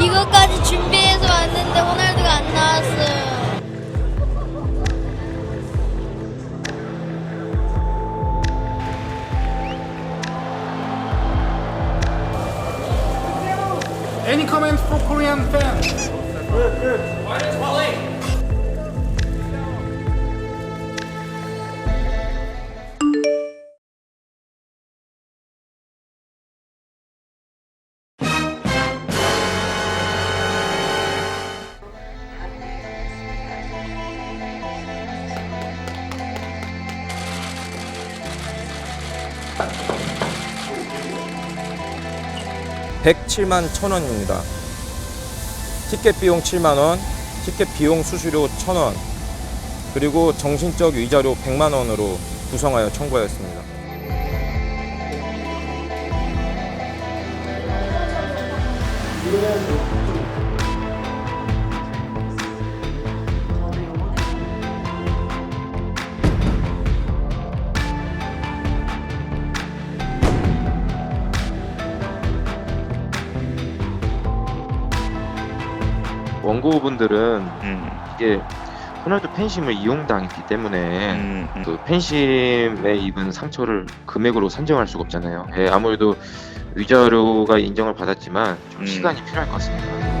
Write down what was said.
이거까지 준비해서 왔는데 호날두가 안 나왔어요. Any comments for Korean fans? Good, good. Why did play? 107만 1000원입니다. 티켓 비용 7만 원, 티켓 비용 수수료 1000원, 그리고 정신적 위자료 100만 원으로 구성하여 청구하였습니다. 원고분들은 음, 이게 호날두 팬심을 이용당했기 때문에 음, 음. 그 팬심에 입은 상처를 금액으로 산정할 수가 없잖아요. 예, 아무래도 위자료가 인정을 받았지만 좀 음. 시간이 필요할 것 같습니다.